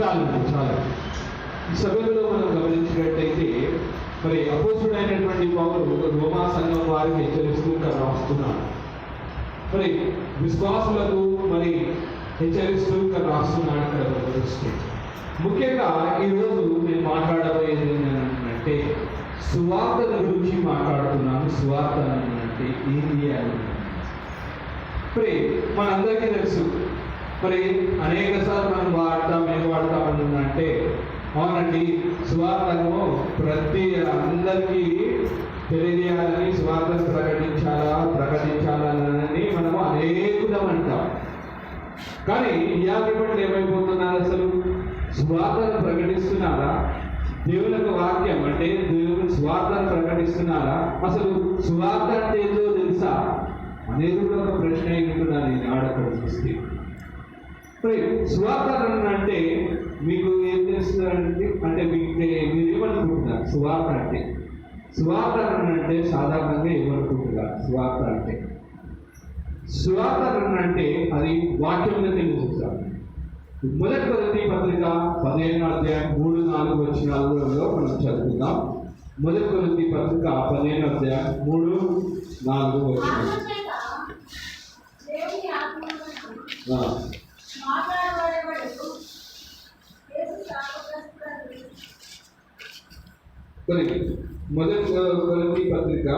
చాలు చాలు. ఈ సభ్యులలో మనం గమనించినట్టయితే మరి అపోసుడైనటువంటి పౌరులు రోమా సంఘం వారిని హెచ్చరిస్తూ ఇక్కడ రాస్తున్నాడు. మరి విశ్వాసులకు మరి హెచ్చరిస్తూ ఇక్కడ రాస్తున్నాడు ఇక్కడ గమనిస్తూ ముఖ్యంగా ఈరోజు నేను మాట్లాడబోయేది ఏంటంటే సువార్త గురించి మాట్లాడుతున్నాను. సువార్త అంటే ఏంటి అని. మరి మనందరికీ తెలుసు. మరి అనేక సార్లు మనం వాడతాం ఏం వాడతాం అంటే ఇలాంటి సువార్తను ప్రతి అందరికీ తెలియజేయాలని సువార్తను ప్రకటించాలా ప్రకటించాలని మనము అనేకులం అంటాం. కానీ ఇవాళ పట్ల ఏమైపోతున్నారు అసలు? సువార్తను ప్రకటిస్తున్నారా? దేవుని యొక్క వాక్యం అంటే దేవుని స్వార్థను ప్రకటిస్తున్నారా? అసలు స్వార్థ అంటే ఏందో తెలుసా? అనేది కూడా ఒక ప్రశ్న ఏంటున్నాను నేను ఆడక్కడ చూస్తే అంటే మీకు ఏం తెలుస్తుందంటే అంటే మీకు మీరు ఏమనుకుంటున్నారు సువార్త అంటే. సువార్త అంటే సాధారణంగా ఏమనుకుంటున్నారు సువార్త అంటే. సువార్త అంటే అది వాక్యంలో తెలుస్తారు మొదటి కొరతి పత్రిక పదిహేను అధ్యాయం మూడు నాలుగు వచ్చినాలలో మనం చదువుకుందాం. మొదటి కొరతి పత్రిక పదిహేను అధ్యాయం మూడు నాలుగు వచ్చినాలు ఆత్మచేత దేవుని ఆత్మను ఆ, మాట్లాడబడేవాడు యేసు శాపగ్రస్తుడని కొరికి మొదటి పత్రిక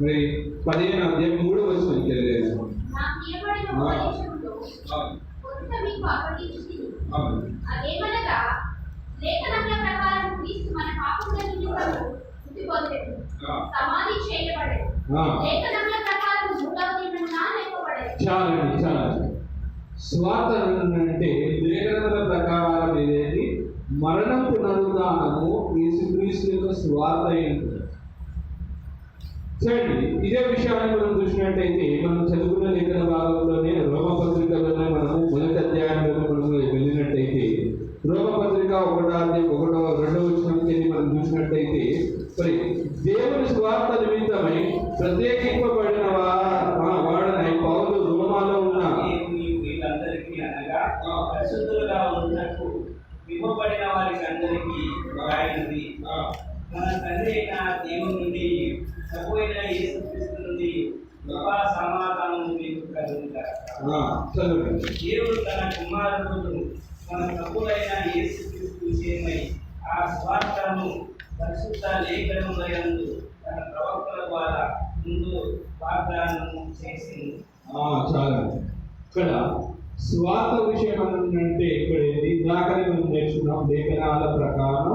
మరి పదిహేను అధ్యాయం మూడు వచ్చిన తెలియదు నాకు ఇవ్వబడిన ఉపదేశంలో కొంత మీకు అప్పగించింది అదేమనగా లేఖనముల ప్రకారం క్రీస్తు మన పాపముల నిమిత్తము మృతి పొందెను. సమాధి చేయబడెను. ఆ. లేఖనముల ప్రకారం మూడవ దినమున లేపబడెను. చాలండి చాలండి. స్వార్థ అంటే లేఖనముల ప్రకారం ఏదేది మరణం పునరుద్ధానము యేసుక్రీస్తు యొక్క స్వార్థ ఏంటి? చూడండి ఇదే విషయాన్ని మనం చూసినట్టయితే మనం చదువుకున్న లేఖన భాగంలోనే రోమపత్రికలోనే మనము మొదటి అధ్యాయంలో మనం వెళ్ళినట్టయితే రోమపత్రిక ఒకటో అధ్యాయం ఒకటో రెండో వచ్చినట్టు మనం చూసినట్టయితే మరి దేవుని స్వార్థ నిమిత్తమై ప్రత్యేకింపబడి వా- వా- వాడనై పౌరులు రోమాలో ఉన్న ఈ- వీళ్ళందరికీ అనగా పరిశుద్ధులుగా ఉన్నట్టు ఇవ్వబడిన వారికి అందరికీ రాయినది మన తండ్రి అయిన దేవుని నుండి ప్రభు అయిన యేసుక్రీస్తు నుండి కృపా సమాధానం మీకు కలుగుతారు ఆ, చదవండి దేవుడు తన కుమారుడు మన ప్రభులైన యేసుక్రీస్తు విషయమై ఆ స్వార్థను పరిశుద్ధ లేఖనములందు తన ప్రవక్తల ద్వారా ముందు వాగ్దానము చేసింది. ఆ, ఇక్కడ స్వాత విషయం అంటే ఇక్కడ ఏంటి ఇందాకనే మనం నేర్చుకున్నాం లేఖనాల ప్రకారం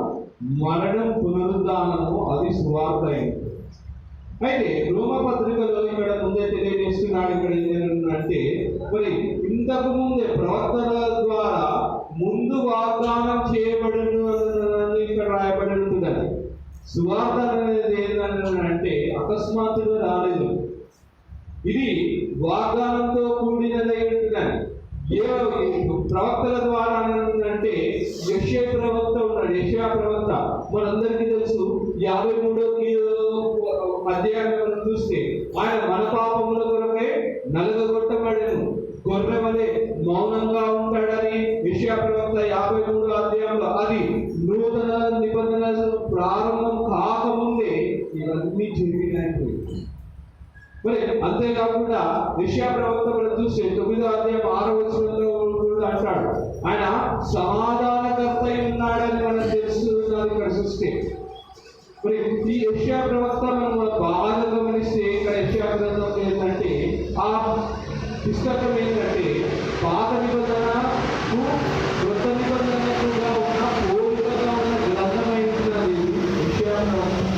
మరణం పునరుద్ధానము అది స్వార్థ అయింది అయితే రోమ పత్రికలో ఇక్కడ ముందే తెలియజేస్తున్నాడు ఇక్కడ ఏంటంటే మరి ఇంతకు ముందే ప్రవర్తన ద్వారా ముందు వాగ్దానం చేయబడిన సువార్త అనేది ఏంటంటే అకస్మాత్తుగా రాలేదు. ఇది వాగ్దానంతో కూడినదై ఉంటుందని ఏ ప్రవక్తల ద్వారా అంటే యక్ష ప్రవక్త ఉన్నాడు. యక్ష ప్రవక్త. మనందరికీ తెలుసు యాభై మూడో అధ్యాయం మనం చూస్తే ఆయన మన పాప కాకుండా విషయ ప్రవర్తనలు చూసి తొమ్మిదో అధ్యాయం ఆరో వచనంలో కూడా అంటాడు. ఆయన సమాధానకర్త ఉన్నాడని మనం తెలుస్తున్నది ఇక్కడ చూస్తే. మరి ఈ యష్యా ప్రవక్త మనం బాగా గమనిస్తే ఇక్కడ యష్యా గ్రంథం ఏంటంటే ఆ పుస్తకం ఏంటంటే పాత నిబంధనకు కొత్త నిబంధనకుగా ఉన్న పోలికగా ఉన్న గ్రంథమై ఉన్నది యష్యా ప్రవక్త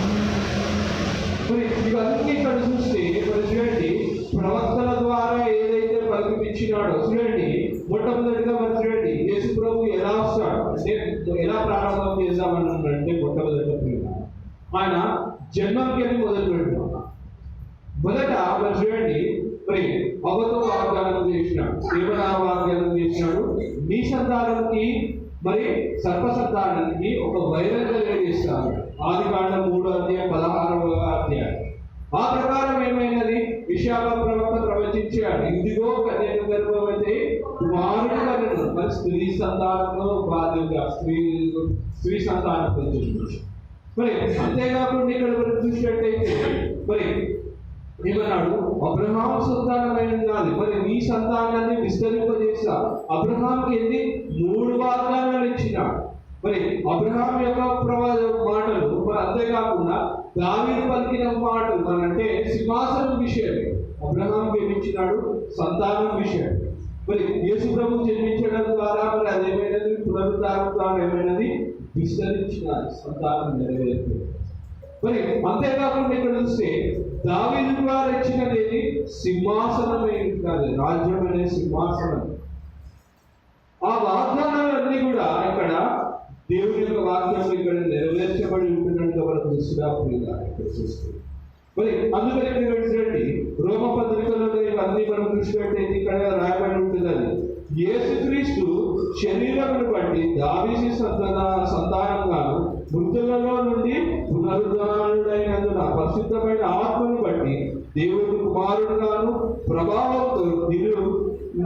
మరి ఇవన్నీ ఇక్కడ చూస్తే మరి చూడండి ప్రవక్తల ద్వారా ఏదైతే పలికిపించినాడో చూడండి మొట్టమొదటిగా మరి చూడండి యేసు ప్రభు ఎలా వస్తాడు అంటే ఎలా ప్రారంభం చేద్దామని అంటే మొట్టమొదటిగా ప్రేమ ఆయన జన్మంకి అని మొదలు పెడుతున్నాం మొదట మరి చూడండి మరి అవ్వతో వాగ్దానం చేసినాడు ఏమైనా వాగ్దానం చేసినాడు నీ సంతానానికి మరి సర్ప సంతానానికి ఒక వైరం కలిగజేస్తాడు ఆది కాండం మూడో అధ్యాయం పదహారవ అధ్యాయం ఆ ప్రకారం ఏమైనది విశాఖ ప్రవక్త ప్రవచించాడు. ఇదిగో కన్యక గర్భవతి కుమారుడు కలను మరి స్త్రీ సంతానంలో బాధ్యత స్త్రీ స్త్రీ సంతానం పొందుతుంది. మరి అంతేకాకుండా ఇక్కడ మనం చూసినట్టయితే మరి ఏమన్నాడు? అబ్రహాం సంతానమైన కాదు మరి నీ సంతానాన్ని విస్తరింపజేసా. అబ్రహాంకి ఎన్ని? మూడు వాగ్దానాలు ఇచ్చినాడు మరి అబ్రహాం యొక్క ప్రవాద మాటలు మరి అంతేకాకుండా దావీదు పలికిన మాటలు మరి అంటే సింహాసనం విషయమే. అబ్రహాం ఏమి సంతానం విషయం. మరి యేసు ప్రభు జన్మించడం ద్వారా మరి అదేమైనది? పునరుద్ధారం ద్వారా ఏమైనది? విస్తరించిన సంతానం నెరవేరుతుంది మరి అంతేకాకుండా ఇక్కడ చూస్తే దావిని ద్వారా ఇచ్చినది ఏది? సింహాసనమే కాదు రాజ్యం అనే సింహాసనం. ఆ వాగ్దానాలన్నీ కూడా ఇక్కడ దేవుని యొక్క వాక్యం ఇక్కడ నెరవేర్చబడి ఉంటున్నట్టు మనకు దృష్టిగా ఇక్కడ చూస్తుంది మరి అందుకని ఇక్కడ ఏంటంటే రోమ పత్రికలో అన్ని మనం దృష్టి పెట్టేది ఇక్కడ రాయబడి ఉంటుంది యేసుక్రీస్తు శరీరమును బట్టి దావీసి సంతాన సంతానంగాను మృతులలో నుండి పునరుద్ధానుడైనందున ప్రసిద్ధమైన ఆత్మను బట్టి దేవుడి కుమారుడుగాను ప్రభావంతో నిరు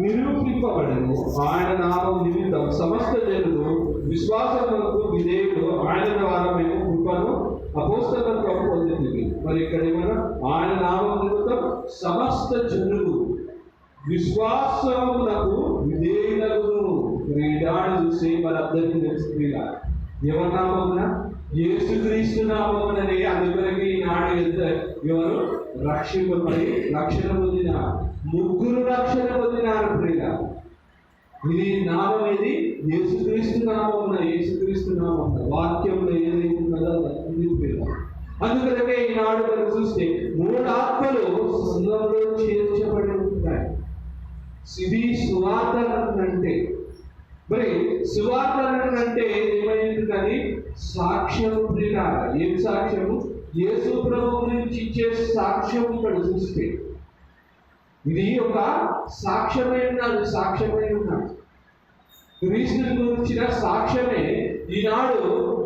నిరూపింపబడను. ఆయన నామం నిమిత్తం సమస్త జనులు విశ్వాసములకు విధేయుడు ఆయన ద్వారా మేము కృపను అపోస్తలకు మరి ఇక్కడ ఏమన్నా? ఆయన నామం నిమిత్తం సమస్త జనులు విశ్వాసములకు విధేయులకు క్రీడాన్ని చూసి మనందరికీ తెలుస్తుంది ఇలా. ఎవరి నామమున? యేసుక్రీస్తు నామమునని అందుకొరకు ఈనాడు ఎంత? ఎవరు? రక్షింపబడి రక్షణ పొందిన ముగ్గురు రక్షణ పొందినారు ప్రియ ఇది నామం ఏది యేసుక్రీస్తు నామం యేసుక్రీస్తు నామం వాక్యంలో ఏది ఉన్నదో అది అందుకనే నాడు మనం చూస్తే మూడు ఆత్మలు సంఘంలో చేర్చబడి ఉంటాయి ఇది సువార్త అంటే మరి సువార్త అంటే ఏమైంది కానీ సాక్ష్యం ప్రియాల ఏం సాక్ష్యము? యేసు ప్రభు గురించి ఇచ్చే సాక్ష్యం ఇక్కడ చూస్తే. ఇది ఒక సాక్ష్యమై ఉన్నది సాక్ష్యమై ఉన్నది. క్రీస్తుని గురించిన సాక్ష్యమే ఈనాడు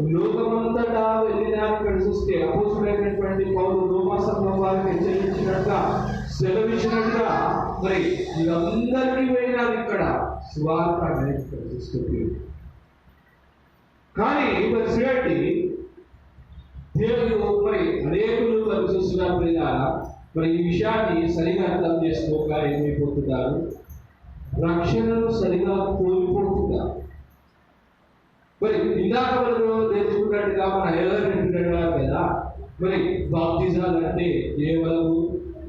లోకమంతటా వెళ్ళినా ఇక్కడ చూస్తే అపోసుడైనటువంటి పౌరులు రోమా సంఘం వారికి హెచ్చరించినట్టుగా సెలవిచ్చినట్టుగా మరి వీళ్ళందరికీ వెళ్ళినారు ఇక్కడ సువార్త అనేది ఇక్కడ చూస్తుంది కానీ మరి చూడండి దేవుడు మరి అనేకులు మరి చూస్తున్నప్పుడు మరి ఈ విషయాన్ని సరిగా అర్థం చేసుకోక ఏమైపోతున్నారు? రక్షణను సరిగా కోల్పోతున్నారు. మరి ఇందాక మనం నేర్చుకున్నట్టుగా మన ఎవరు కదా మరి బాప్తిజాలు అంటే కేవలం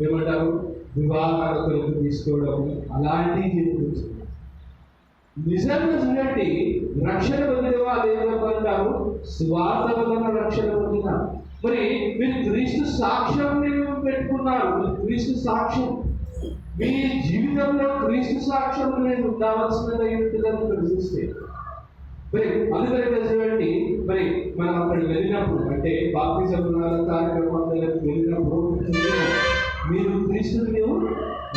ఏమంటారు? వివాహాల కొరకు తీసుకోవడం అలాంటివి జరుగుతుంది నిజంగా చూడండి రక్షణ పొందిన వాళ్ళు ఏమంటారు స్వార్థ వలన రక్షణ పొందిన. మరి మీరు క్రీస్తు సాక్ష్యం పెట్టుకున్నారు మీరు క్రీస్తు సాక్ష్యం. మీ జీవితంలో క్రీస్తు సాక్ష్యం నేను ఉండాల్సినది ఉంటుందని చూస్తే మరి అందుకని మరి మనం అక్కడికి వెళ్ళినప్పుడు అంటే బాప్తిజం కార్యక్రమం వెళ్ళినప్పుడు మీరు క్రీస్తుని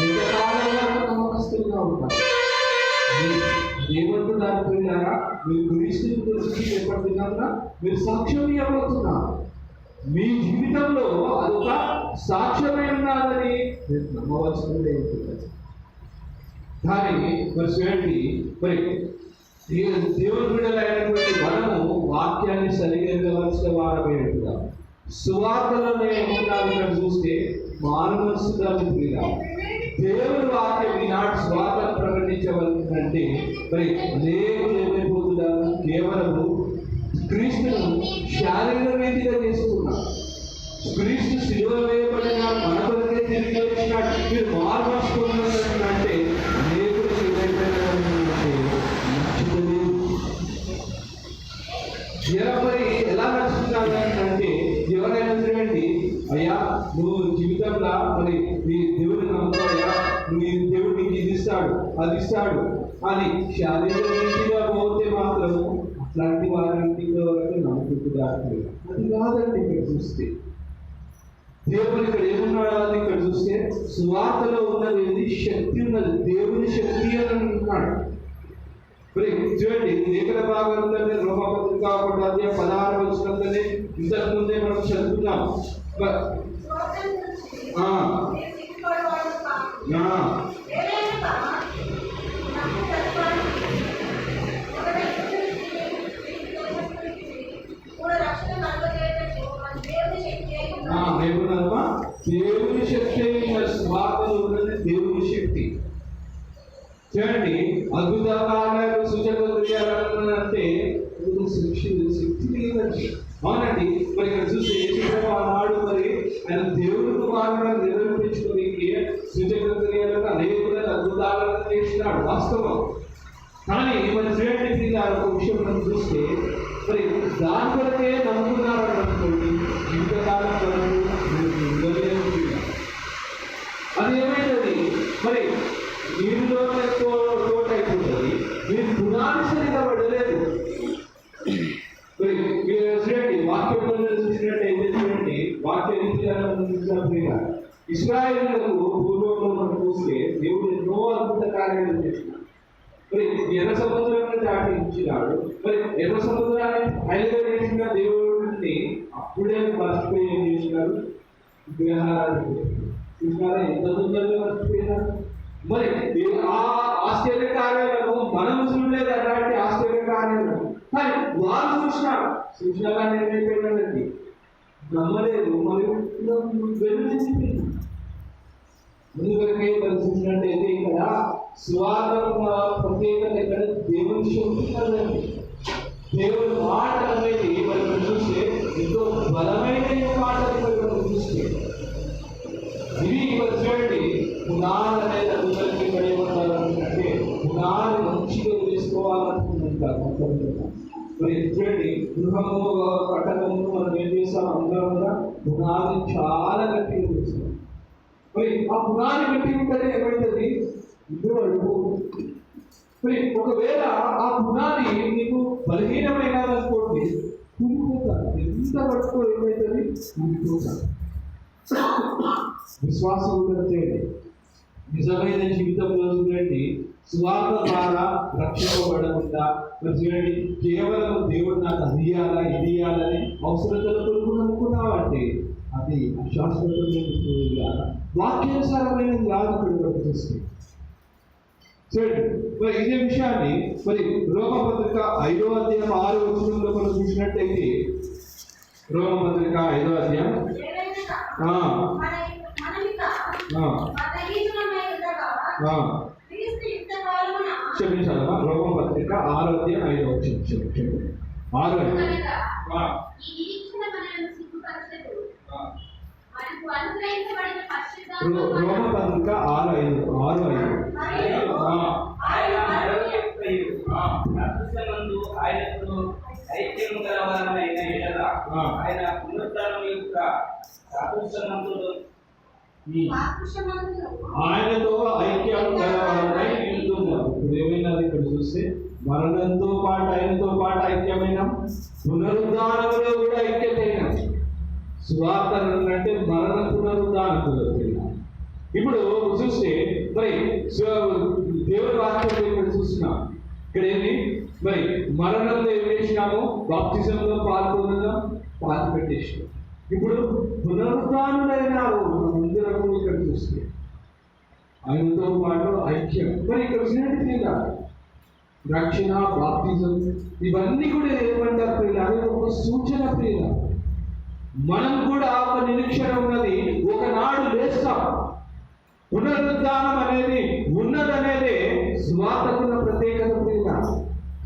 ఎంతకాలం వరకు నమ్మకస్తులుగా ఉంటారు? ఏమంటున్నారు పిల్లారా మీరు క్రీస్తుని గురించి చేపడుతున్నారా మీరు సాక్ష్యం ఇవ్వబోతున్నారు. మీ జీవితంలో అదొక సాక్ష్యమై ఉన్నదని నమ్మవలసింది నమ్మవలసిందే కానీ మరి చూడండి మరి దేవుని బిడ్డలైనటువంటి మనము వాక్యాన్ని సరిగవలసిన వారమే ఉంటున్నాం సువార్తలను ఏమన్నారు ఇక్కడ చూస్తే మానవసుదాన్ని ప్రియ దేవుని వాక్యం ఈనాడు స్వాత ప్రకటించవలసిందంటే మరి అనేకులు ఏమైపోతున్నారు? కేవలము క్రీస్తును శారీరక రీతిగా చేసుకున్నారు. క్రీస్తు శిలువ వేయబడిన మన కొరకే తిరిగి వచ్చినాడు మీరు మార్మర్చుకున్నారంటే అంటే మరి ఎలా నడుస్తున్నారు అంటే ఎవరైనా చూడండి అయ్యా నువ్వు జీవితంలో మరి నీ దేవుడిని నమ్ముతావయ్యా నువ్వు ఈ దేవుడు నీకు ఇది ఇస్తాడు అది ఇస్తాడు అని శారీరకంగా పోతే మాత్రం అట్లాంటి వారికి వరకు నమ్ముకుంటున్నారు అది కాదండి ఇక్కడ చూస్తే. దేవుడు ఇక్కడ ఏమున్నాడు అని ఇక్కడ చూస్తే సువార్తలో ఉన్నది శక్తి ఉన్నది. దేవుని శక్తి అని అంటున్నాడు. మరి చూడండి లేఖన భాగంలోనే ఒకటి అధ్యాయం పదహారు వచ్చినంతనే ఇంతకు ముందే మనం చదువుతున్నాం ఆ, విషయం మనం చూస్తే మరి దాని కొరకే నమ్ముకున్నారు అనుకోండి జీవితకాలం వరకు మీరు ఉండలేరు కూడా. అది ఏమైతుంది మరి నీరులో తోట అయిపోతుంది మీరు పునాది సరిగా పడలేదు మరి మీరు చూడండి వాక్యంలో చూసినట్టయితే చూడండి వాక్య రీతిగా ఇస్రాయేళ్ళకు పూర్వంలో మనం చూస్తే దేవుడు ఎన్నో అద్భుత కార్యాలు చేసినాడు మరి ఎర్ర సముద్రాన్ని దాటి ఇచ్చినాడు మరి ఎర్ర సముద్రాన్ని దేవుడిని అప్పుడే మర్చిపోయి ఏం చేసినారు విగ్రహారాధన చూసినారా ఎంత తొందరగా మర్చిపోయినారు? మరి ఆ ఆశ్చర్య కార్యాలను మనం చూడలేదు అలాంటి ఆశ్చర్య కార్యాలను కానీ వారు చూసినారు. చూసినా కానీ ఏమైపోయినారండి నమ్మలేదు. మరి వెళ్ళి ముందువరకే పరిశీలించినట్టయితే ఇక్కడ స్వార్థం ప్రత్యేకత ఇక్కడ దేవుని శక్తి కదండి దేవుని మాట అనేది మనం చూస్తే ఎంతో బలమైన మాట మనం చూస్తే. ఇవి ఇక్కడ చూడండి పునాది అనేది అందరికీ పడేయమంటారు పునాది మంచిగా వేసుకోవాలనుకుంటారు కొంతమంది. మరి చూడండి గృహము కట్టడము మనం ఏం చేస్తాం? అందరం కూడా పునాది చాలా గట్టిగా చేస్తాం మరి ఆ పునాది గట్టి ఉంటేనే ఏమవుతుంది ఇల్లు అడుగు. మరి ఒకవేళ ఆ పునాది నీకు బలహీనమైన అనుకోండి కూలిపోతాడు ఎంత పట్టుకో ఏమవుతుంది కూలిపోతాడు విశ్వాసం ఉంటే నిజమైన జీవితంలో చూడండి స్వార్థ ద్వారా రక్షింపబడకుండా మరి చూడండి కేవలం దేవుడు నాకు అది ఇయ్యాలా ఇది ఇయ్యాలని అవసరతలు కొరకు నమ్ముకున్నావంటే అది అశాశ్వతమైన వాక్యానుసారమైనది కాదు ఇక్కడ చూస్తే చూడండి మరి ఇదే విషయాన్ని మరి రోమపత్రిక ఐదో అధ్యాయం ఆరు వచనంలో మనం చూసినట్టయితే రోమపత్రిక ఐదో అధ్యాయం క్షమించాలమ్మా రోమపత్రిక ఆరో అధ్యాయం ఐదో క్షమి ఆరో అధ్యాయం. కనుక ఆ, ఈ నిరీక్షణ మనల్ని సిగ్గుపరచదు. ఆ. మనకు అనుగ్రహించబడిన రో- పరిశుద్ధాత్మ రోమపత్రిక ఆరు ఐదు ఆరు ఐదు. మరియు ఆ. ఆయన మరొక యొక్కయు, అదృశ్యమందు ఆయన పునరుద్ధరణ యొక్క సాదృశ్యమంతుడు ఆకర్షమందును ఆయనతో ఐక్యం కలవాలై వెళ్తున్నారు ఇప్పుడు ఏమైనది ఇక్కడ చూస్తే మరణంతో పాటు ఆయనతో పాటు ఐక్యమైన పునరుద్ధానంలో కూడా ఐక్యతైన సువార్త అంటే మరణ పునరుద్ధానంలో ఇప్పుడు చూస్తే మరి సు- దేవుని వాక్యం ఇక్కడ చూస్తున్నాం. ఇక్కడ ఏంటి? మరి మరణంలో ఏం చేసినాము? బాప్తిజంలో పాల్గొనడం పాలు పెట్టేసినాం ఇప్పుడు పునరుద్ధానులైనారు మందిరము ఇక్కడ చూస్తే. ఆయనతో పాటు ఐక్యం. మరి ఇక్కడ వచ్చినట్టు లేదా రక్షణ బాప్తిజం ఇవన్నీ కూడా ఏమంటారు ప్రియుల అవి ఒక సూచన ప్రియుల మనం కూడా ఒక నిరీక్షణ ఉన్నది. ఒకనాడు లేస్తాం. పునరుద్ధానం అనేది ఉన్నదనేదే సువార్తకున్న ప్రత్యేకత ప్రియుల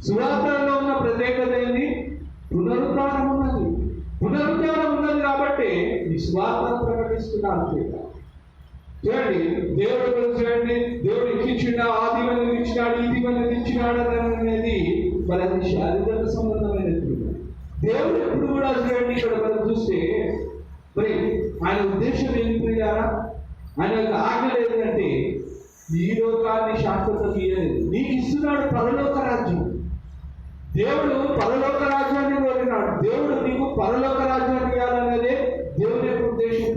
సువార్తలో ఉన్న ప్రత్యేకత ఏంటి? పునరుద్ధానం ఉన్నది. పునరుద్ధానం ఉన్నది కాబట్టి ఈ స్వార్థను ప్రకటిస్తున్నాను ప్రియుల చూడండి దేవుడు చూడండి? దేవుడు ఇచ్చిండా ఆ దీవెన ఇచ్చినాడు ఈ దీవెన ఇచ్చినాడు అనేది మరి అది శారీరక సంబంధమైనది దేవుడు ఎప్పుడు కూడా చూడండి ఇక్కడ మనం చూస్తే మరి ఆయన ఉద్దేశం ఏంటి ప్రియారా? ఆయన యొక్క ఆజ్ఞ ఏంటంటే ఈ లోకాన్ని శాశ్వతం ఇయ్యలేదు నీకు ఇస్తున్నాడు పరలోక రాజ్యం. దేవుడు పరలోక రాజ్యాన్ని కోరినాడు. దేవుడు నీకు పరలోక రాజ్యాన్ని ఇవ్వాలనేదే దేవుని యొక్క ఉద్దేశం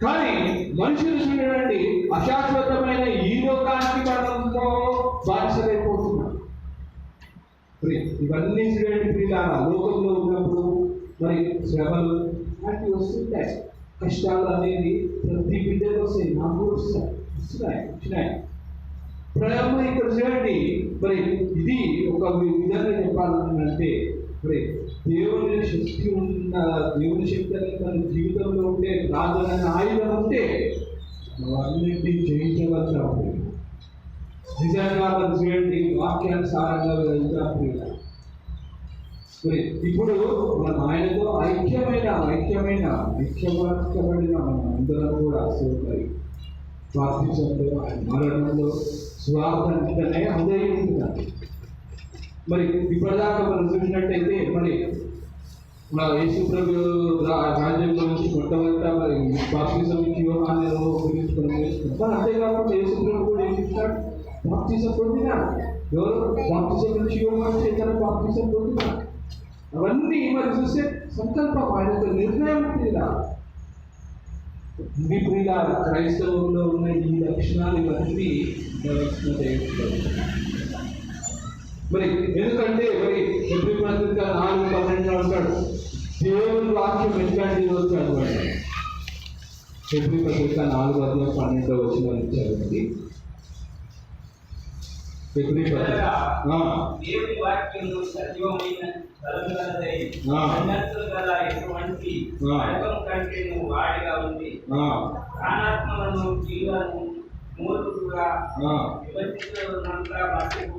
కానీ మనుషులు చూడండి అశాశ్వతమైన ఈ లోకానికి మనము బానిసలైపోతున్నాం. ఇవన్నీ చూడండి ప్రియులారా లోకంలో ఉన్నప్పుడు మరి శ్రమలు లాంటివి వస్తుంటాయి. కష్టాలు అనేది ప్రతి బిడ్డకు వస్తాయి. నాకు కూడా వస్తాయి వస్తున్నాయి వచ్చినాయి. ప్రేమ ఇక్కడ చూడండి. మరి ఇది ఒక విధంగా చెప్పాలంటే మరి దేవుని శక్తి ఉన్న దేవుని శక్తి అనేది మన జీవితంలో ఉంటే ప్రార్థన ఆయుధం ఉంటే మనం అన్నింటినీ జయించగలుగుతాం నిజంగా అతను చేయండి వాక్యానుసారంగా వెళ్తాం ప్రియులారా. ఇప్పుడు మన ఆయనతో ఐక్యమైన ఐక్యమైన ఐక్యపరచబడిన మన అందరం కూడా సోదరి స్వార్థించడంలో ఆయన మరణంలో స్వార్థంతనే అందరి ఉంటున్నారు మరి ఇప్పటిదాకా మనం చూసినట్టయితే మరి మన యేసు ప్రభు రా- రాజ్యం గురించి మొట్టమొదట మరి బాప్తిజం ఇచ్చి యోహాను గురించి మనం నేర్చుకున్నాం మరి అంతేకాకుండా యేసు ప్రభు కూడా ఏం చేస్తాడు బాప్తిజం పొందినాడు ఎవరు బాప్తిజం నుంచి యోహాను చేత బాప్తిజం పొందినాడు అవన్నీ మరి చూస్తే సంకల్పం ఆయన యొక్క నిర్ణయం ప్రియుల ఇది ప్రియుల క్రైస్తవంలో ఉన్న ఈ లక్షణాలు ఇవన్నీ మరి ఎందుకంటే మరి ఎప్పుడు పత్రిక నాలుగు పన్నెండు అంటాడు దేవుని వాక్యం ఎట్లాంటి ఈరోజు చదవండి ఎప్పుడు పత్రిక నాలుగు అధ్యాయం పన్నెండో వచ్చిన చదవండి ఎప్పుడు పత్రిక గల ఎటువంటి కంటే నువ్వు వాడిగా ఉంది ఆ, ప్రాణాత్మలను జీవాలను మూలుగా ఆ. విభజించినంతా మట్టుకు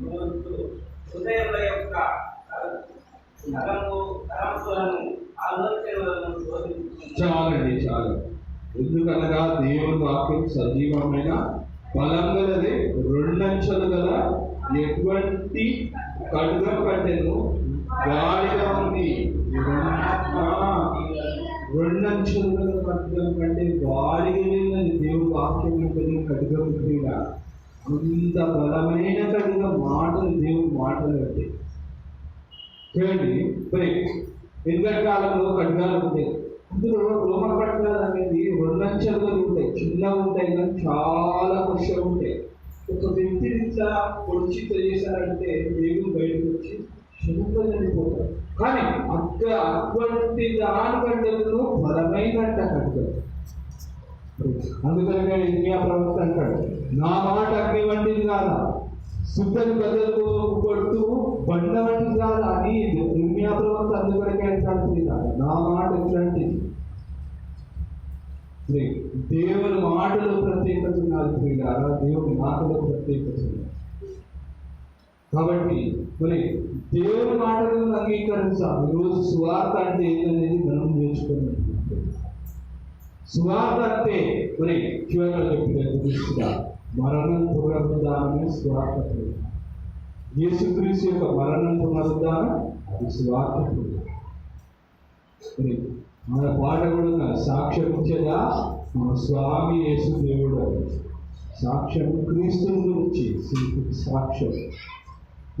మూలుతూ హృదయముల యొక్క తలంపులను ఆలోచనలను చాలండి చాలు. ఎందుకనగా దేవుని వాక్యం సజీవమైన బలం గలది రెండంచెలు గల ఎటువంటి ఖడ్గం కంటేను గాలిగా ఉంది. ఆ, రెండంచెలు కంటే వాడిగా లేదని వాక్యం ఉంటుంది అంత బలమైన ఖడ్గం మాటలు దేవుడు మాటలు అంటే. చూడండి బ్రేక్ వెనుకటి కాలంలో ఖడ్గాలు ఉంటాయి. అందులో రోమన్ ఖడ్గాలు అనేది రెండంచెలుగా ఉంటాయి. చిన్నగా ఉంటాయి కానీ చాలా కష్టం ఉంటాయి. ఒక వ్యక్తి ఇట్లా పొడిచి తెలియజేశారంటే దేవుడు బయటకు వచ్చి క్షణంలో చనిపోతారు కానీ అక్క అటువంటి దానికంటే బలమైనట్ట ఖడ్గం అందుకనే ఇండియా ప్రవక్త అంటాడు నా మాట అగ్ని వంటిది కాదా? శుద్ధని బదులు కొడుతూ బండ వంటిది కాదా? అని ఇండియా ప్రవక్త అందుకనే అంటాడు నా మాట ఎట్లాంటిది దేవుని మాటలు ప్రత్యేకత ఉన్నారు దేవుని మాటలు ప్రత్యేకత ఉన్నారు కాబట్టి మరి దేవుని మాటలను అంగీకరించాం ఈరోజు సువార్త అంటే ఏంటనేది మనం నేర్చుకున్నాం సువార్త అంటే మరి చివరిగా చెప్పిన మరణం పునరుద్ధానమే సువార్త యేసుక్రీస్తు యొక్క మరణం పునరుద్ధానం అది సువార్త మరి మన పాట కూడా ఉన్నది. మన స్వామి యేసు దేవుడు సాక్ష్యం క్రీస్తుని గురించి. సాక్ష్యం.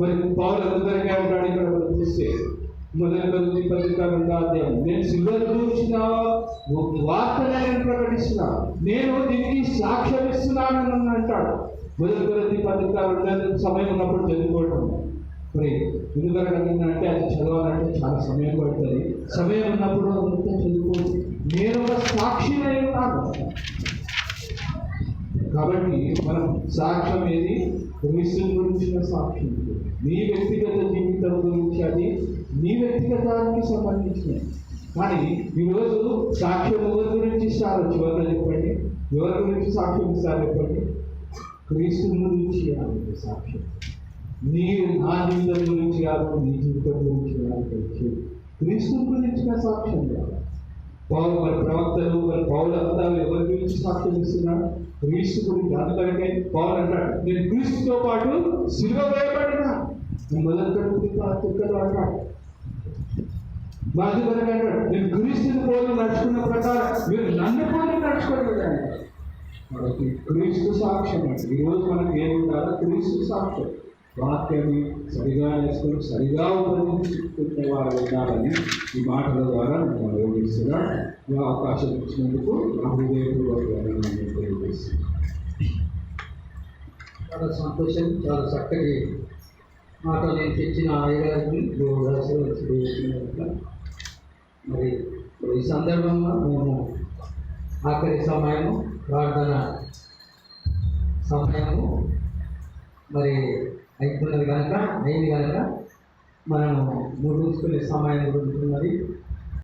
మరి పౌరులు అందరికీ అంటాడు ఇక్కడ మనం చూస్తే. మొదటి కొద్ది పత్రిక రెండో అధ్యాయం. నేను సిల్వర్ చూసిన వార్తనే నేను ప్రకటిస్తున్నా. నేను దీనికి సాక్ష్యం ఇస్తున్నాను అని అంటాడు. మొదటి కొద్ది పత్రిక రెండో సమయం ఉన్నప్పుడు చదువుకోవటం. మరి ఎందుకంటే అది చదవాలంటే చాలా సమయం పడుతుంది. సమయం ఉన్నప్పుడు అంతా చదువుకోవచ్చు నేను ఒక సాక్షినై ఉన్నాను కాబట్టి మనం సాక్ష్యం ఏది? క్రీస్తు గురించిన సాక్ష్యం. నీ వ్యక్తిగత జీవితం గురించి అది నీ వ్యక్తిగతానికి సంబంధించినది. కానీ ఈరోజు సాక్ష్యం ఎవరి గురించి ఇస్తారు చివరిలో చెప్పండి. ఎవరి గురించి సాక్ష్యం ఇస్తారు చెప్పండి? క్రీస్తు గురించి ఇవ్వాలి సాక్ష్యం. నీ నా జీవితం గురించి కాదు నీ జీవితం గురించి కాదు. క్రీస్తు గురించిన సాక్ష్యం కావాలి పౌరు మరి ప్రవక్తలు మరి పౌలు అంతా ఎవరి గురించి సాక్ష్యం ఇస్తున్నాడు క్రీస్తు గురించి అందుకంటే పౌలు అంటాడు నేను క్రీస్తుతో పాటు సిలువ వేయబడిన? మొదటి తిక్కలు అంటాడు. బాధ్యత అంటాడు నేను క్రీస్తుని పోలు నడుచుకున్న ప్రకారం మీరు నన్ను పోలు నడుచుకోలేదు కాబట్టి క్రీస్తు సాక్ష్యం అంటే ఈరోజు మనకి ఏముండాలో క్రీస్తు సాక్ష్యం. వాక్యాన్ని సరిగా నేర్చుకుని సరిగా ఉపయోగించుకునే వారు ఉండాలని ఈ మాటల ద్వారా నేను ఉపయోగిస్తున్నాను ఈ అవకాశం ఇచ్చినందుకు నా హృదయపూర్వక తెలియజేస్తున్నాను. చాలా సంతోషం చాలా చక్కటి మాట నేను తెచ్చిన ఆయుధాన్ని మరి ఈ సందర్భంగా మేము ఆఖరి సమయము ప్రార్థన సమయము మరి అయిపోయినది కనుక అయింది కనుక మనము ముగించుకునే సమయం గురించి మరి.